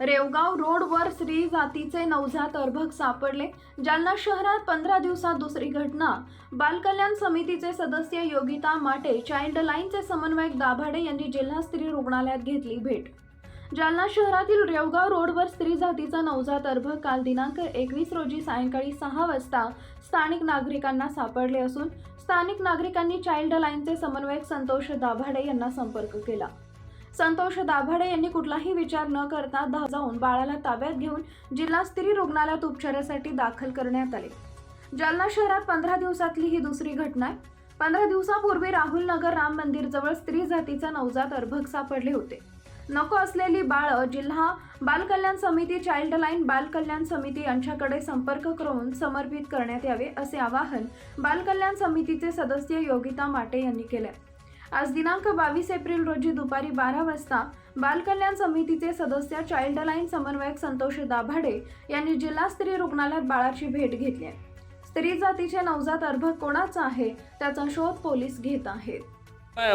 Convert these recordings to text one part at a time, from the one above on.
रेवगाव रोडवर स्त्री जातीचे नवजात अर्भक सापडले जालना शहरात पंधरा दिवसात दुसरी घटना. बालकल्याण समितीचे सदस्य योगिता माटे चाइल्ड लाईनचे समन्वयक दाभाडे यांनी जिल्हा स्त्री रुग्णालयात घेतली भेट. जालना शहरातील रेवगाव रोडवर स्त्री जातीचा नवजात अर्भक काल दिनांक एकवीस रोजी सायंकाळी सहा वाजता स्थानिक नागरिकांना सापडले असून स्थानिक नागरिकांनी चाइल्ड लाईनचे समन्वयक संतोष दाभाडे यांना संपर्क केला. संतोष दाभाडे यांनी कुठलाही विचार न करता धा जाऊन बाळाला ताब्यात घेऊन जिल्हा स्त्री रुग्णालयात उपचारासाठी दाखल करण्यात आले. जालना शहरात पंधरा दिवसातली ही दुसरी घटना आहे. पंधरा दिवसापूर्वी राहुल नगर राम मंदिर जवळ स्त्री जातीचा नवजात अर्भक सापडले होते. नको असलेली बाळ जिल्हा बालकल्याण समिती चाइल्ड लाईन बालकल्याण समिती यांच्याकडे संपर्क करून समर्पित करण्यात यावे असे आवाहन बालकल्याण समितीचे सदस्य योगिता माटे यांनी केले. आज दिनांक बावीस एप्रिल रोजी दुपारी बारा वाजता बालकल्याण समितीचे सदस्य चाइल्ड लाईन समन्वयक संतोष दाभाडे यांनी जिल्हा स्त्री रुग्णालयात बाळाची भेट घेतली आहे. स्त्री जातीचे नवजात अर्भक कोणाचा आहे? त्याचा शोध पोलीस घेत आहेत.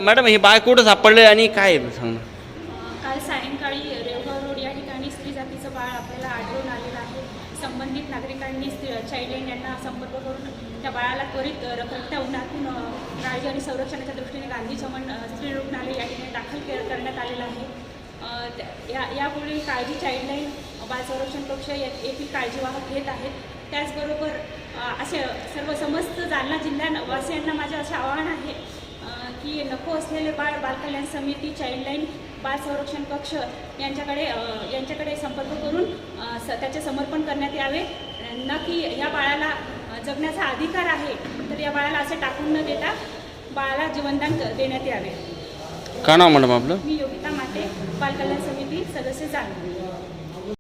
मॅडम हे बाळ कुठं सापडले आणि काय काल सायंकाळी रेवगाव रोड या ठिकाणी स्त्री जातीचं बाळ आपल्याला आढळून आलेलं आहे. संबंधित नागरिकांनी चाइल्डलाईन यांना संपर्क करून त्या बाळाला त्वरित रखरखत्या उन्हातून काळजी आणि संरक्षणाच्या दृष्टीने गांधी चमन स्त्री रुग्णालय या ठिकाणी दाखल के करण्यात आलेलं आहे. त्या- या यापुढे काळजी चाईल्डलाईन बाल संरक्षण कक्ष या- येथील काळजीवाहक घेत आहेत. त्याचबरोबर असे सर्व समस्त जालना जिल्ह्यावासियांना माझं असं आवाहन आहे की नको असलेले बाळ बालकल्याण समिती चाईल्डलाईन बाल संरक्षण कक्ष यांच्याकडे यांच्याकडे संपर्क करून स त्याचे समर्पण करण्यात यावे. न की या बाळाला जगण्याचा अधिकार आहे तर या बाळाला असे टाकून न देता बाळाला जीवनदान देण्यात यावे. काय नाव मॅडम आपलं? मी योगिता माटे बालकल्याण समिती सदस्य जाणून